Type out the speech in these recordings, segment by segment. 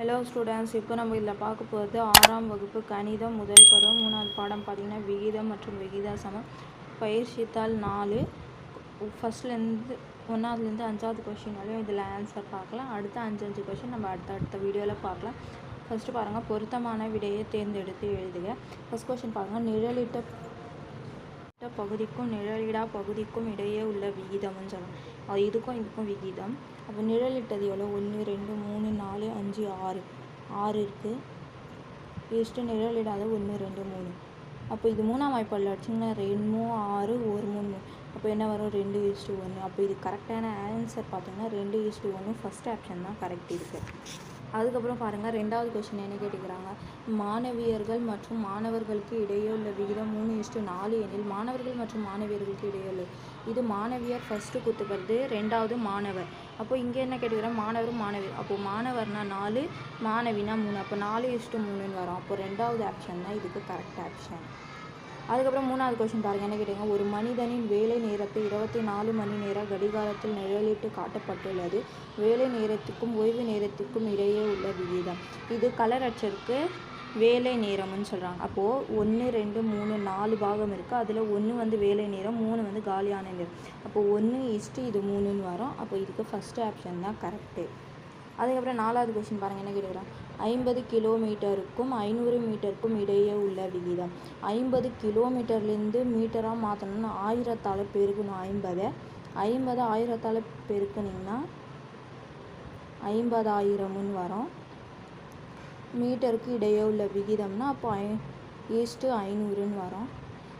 Hello students இப்போ நம்ம இதில் பார்க்க போகிறது ஆறாம் வகுப்பு கணிதம் முதல் பருவம். மூணாவது பாடம் பார்த்திங்கன்னா விகிதம் மற்றும் விகிதாசமம் பயிற்சித்தாள் நாலு. ஃபஸ்ட்லேருந்து ஒன்றாவதுலேருந்து அஞ்சாவது கொஷின் வரையும் இதில் ஆன்சர் பார்க்கலாம். அடுத்த அஞ்சு அஞ்சு கொஷின் நம்ம அடுத்த அடுத்த வீடியோவில் பார்க்கலாம். ஃபஸ்ட்டு பாருங்கள் பொருத்தமான விடையை தேர்ந்தெடுத்து எழுதுக. ஃபஸ்ட் கொஷின் பாருங்கள் நிழலிட்ட பகுதிக்கும் நிழலிடா பகுதிக்கும் இடையே உள்ள விகிதம்னு சொல்லலாம் இதுக்கும் இதுக்கும் விகிதம். அப்போ நிழலிட்டது எவ்வளோ ஒன்று ரெண்டு மூணு அஞ்சு ஆறு. ஆறு இருக்குது இஷ்டு நிழலிடாத ஒன்று ரெண்டு மூணு. அப்போ இது மூணாம் வாய்ப்பாடில் அடிச்சிங்கன்னா ரெண்டு ஆறு ஒரு மூணு. அப்போ என்ன வரும்? ரெண்டு இஸ்டு ஒன்று அப்போ இது கரெக்டான ஆன்சர் பார்த்தீங்கன்னா ரெண்டு ஈஸ்டு ஒன்று ஃபஸ்ட் ஆப்ஷன் தான் கரெக்ட் இருக்குது அதுக்கப்புறம் பாருங்கள் ரெண்டாவது கொஸ்டின் என்ன கேட்டுக்கிறாங்க? மாணவியர்கள் மற்றும் மாணவர்களுக்கு இடையே உள்ள விகிதம் மூணு இஸ்டு நாலு எனில் மாணவர்கள் மற்றும் மாணவியர்களுக்கு இடையே உள்ள இது மாணவியர் ஃபஸ்ட்டு குத்துக்கிறது ரெண்டாவது மாணவர். அப்போது இங்கே என்ன கேட்டுக்கிறேன் மாணவர் மாணவி. அப்போது மாணவர்னா நாலு மாணவினா மூணு. அப்போ நாலு இஷ்டம் மூணுன்னு வரும். அப்போ ரெண்டாவது ஆப்ஷன் தான் இதுக்கு கரெக்ட் ஆப்ஷன் அதுக்கப்புறம் மூணாவது கொஷின் பாருங்கள் என்ன கேட்டீங்க? ஒரு மனிதனின் வேலை நேரத்தை இருபத்தி நாலு மணி நேர கடிகாரத்தில் நிழலிட்டு காட்டப்பட்டுள்ளது. வேலை நேரத்துக்கும் ஓய்வு நேரத்துக்கும் இடையே உள்ள விகிதம். இது கலர் அச்சருக்கு வேலை நேரம்னு சொல்கிறாங்க அப்போது ஒன்று ரெண்டு மூணு நாலு பாகம் இருக்குது அதில் ஒன்று வந்து வேலை நேரம் மூணு வந்து காலியான நேரம். அப்போது ஒன்று இஸ்ட்டு இது மூணுன்னு வரும். அப்போ இதுக்கு ஃபஸ்ட்டு ஆப்ஷன் தான் கரெக்டு அதுக்கப்புறம் நாலாவது கொஷின் பாருங்கள் என்ன கேட்குறாங்க ஐம்பது கிலோமீட்டருக்கும் ஐநூறு மீட்டருக்கும் இடையே உள்ள விகிதம். ஐம்பது கிலோமீட்டர்லேருந்து மீட்டராக மாற்றணும்னா ஆயிரத்தால் பெருக்கணும் ஐம்பதை. ஐம்பது ஆயிரத்தால் பெருக்குனிங்கன்னா ஐம்பதாயிரமுன்னு வரும். மீட்டருக்கு இடையே உள்ள விகிதம்னா அப்போ ஐ ஈஸ்ட்டு ஐநூறுன்னு வரும்.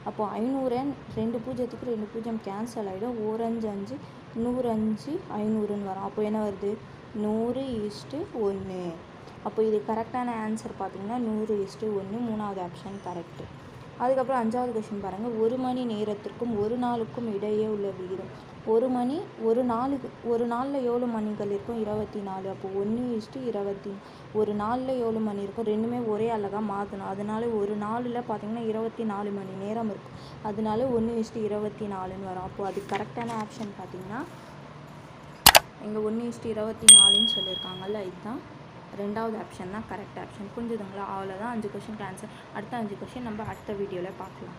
அப்போ ஐநூறன் ரெண்டு பூஜ்ஜியத்துக்கு ரெண்டு பூஜ்ஜியம் கேன்சல் ஆகிடும் ஓரஞ்சு அஞ்சு நூறஞ்சு ஐநூறுன்னு வரும். அப்போ என்ன வருது? நூறு ஈஸ்ட்டு ஒன்று. அப்போ இது கரெக்டான ஆன்சர் பார்த்தீங்கன்னா நூறு ஈஸ்ட்டு ஒன்று மூணாவது ஆப்ஷன் கரெக்டு அதுக்கப்புறம் அஞ்சாவது கொஷின் பாருங்கள் ஒரு மணி நேரத்திற்கும் ஒரு நாளுக்கும் இடையே உள்ள விகிதம். ஒரு மணி ஒரு நாளுக்கு ஒரு நாளில் எவ்வளோ மணிகள் இருக்கும் இருபத்தி நாலு. அப்போ ஒன்று இஸ்ட்டு இருபத்தி ஒரு நாளில் எவ்வளோ மணி இருக்கும். ரெண்டுமே ஒரே அழகாக மாற்றணும் அதனால ஒரு நாளில் பார்த்தீங்கன்னா இருபத்தி நாலு மணி நேரம் இருக்கும். அதனால ஒன்று இஸ்ட்டு இருபத்தி நாலுன்னு வரும். அப்போது அது கரெக்டான ஆப்ஷன் பார்த்திங்கன்னா இங்கே ஒன்று இஸ்ட்டு இருபத்தி நாலுன்னு சொல்லியிருக்காங்கல்ல இதுதான். ரெண்டாவது ஆப்ஷன் தான் கரெக்ட் ஆப்ஷன் புரிஞ்சுதுங்களா? அவ்வளோதான் அஞ்சு கொஷின் ஆன்சர் அடுத்த அஞ்சு கொஷின் நம்ம அடுத்த வீடியோவில் பார்க்கலாம்.